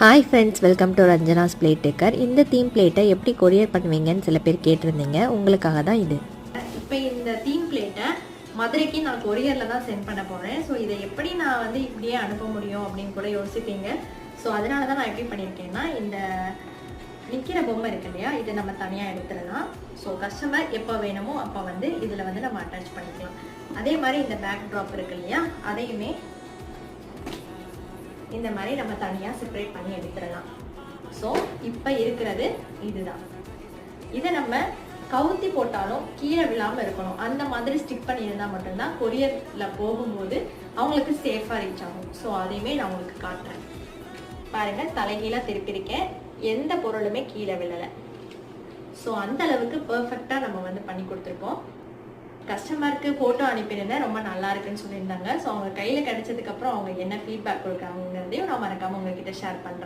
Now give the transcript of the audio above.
Hi friends welcome to Ranjana's plate decor இந்த theme பிளேட்டை எப்படி கொரியர் பண்ணுவீங்கன்னு சில பேர் கேட்டிருந்தீங்க. உங்களுக்காக தான் இது. இப்போ இந்த தீம் பிளேட்டை மதுரைக்கு நான் கொரியரில் தான் சென்ட் பண்ண போகிறேன் ஸோ இதை எப்படி நான் வந்து இப்படியே அனுப்ப முடியும் அப்படின்னு கூட யோசிப்பீங்க. ஸோ அதனால தான் நான் எப்படி பண்ணியிருக்கேன்னா இந்த நிற்கிற பொம்மை இருக்கு இல்லையா இதை நம்ம தனியாக எடுத்துடலாம். ஸோ கஸ்டமர் எப்போ வேணுமோ அப்போ வந்து இதில் வந்து நம்ம அட்டாச் பண்ணிக்கலாம். அதே மாதிரி இந்த பேக் ட்ராப் இருக்கு இல்லையா அதையுமே இந்த மாதிரி நம்ம தனியாக செப்பரேட் பண்ணி எடுத்துடலாம். ஸோ இப்போ இருக்கிறது இதுதான். இதை நம்ம கவுத்தி போட்டாலும் கீழே விழாமல் இருக்கணும். அந்த மாதிரி ஸ்டிக் பண்ணியிருந்தால் மட்டும்தான் கொரியரில் போகும்போது அவங்களுக்கு சேஃபாக ரீச் ஆகும். ஸோ அதையுமே நான் உங்களுக்கு காட்டுறேன். பாருங்கள் தலைகீழாக திருப்பியிருக்கேன் எந்த பொருளுமே கீழே விழலை. ஸோ அந்த அளவுக்கு பர்ஃபெக்டாக நம்ம கஸ்டமருக்கு ஃபோட்டோ அனுப்பியிருந்தேன் ரொம்ப நல்லா இருக்குன்னு சொல்லியிருந்தாங்க. ஸோ அவங்க கையில் கிடைச்சதுக்கப்புறம் அவங்க என்ன ஃபீட்பேக் கொடுக்குறாங்கிறதையும் நான் மறக்காமல் உங்ககிட்ட ஷேர் பண்ணுறேன்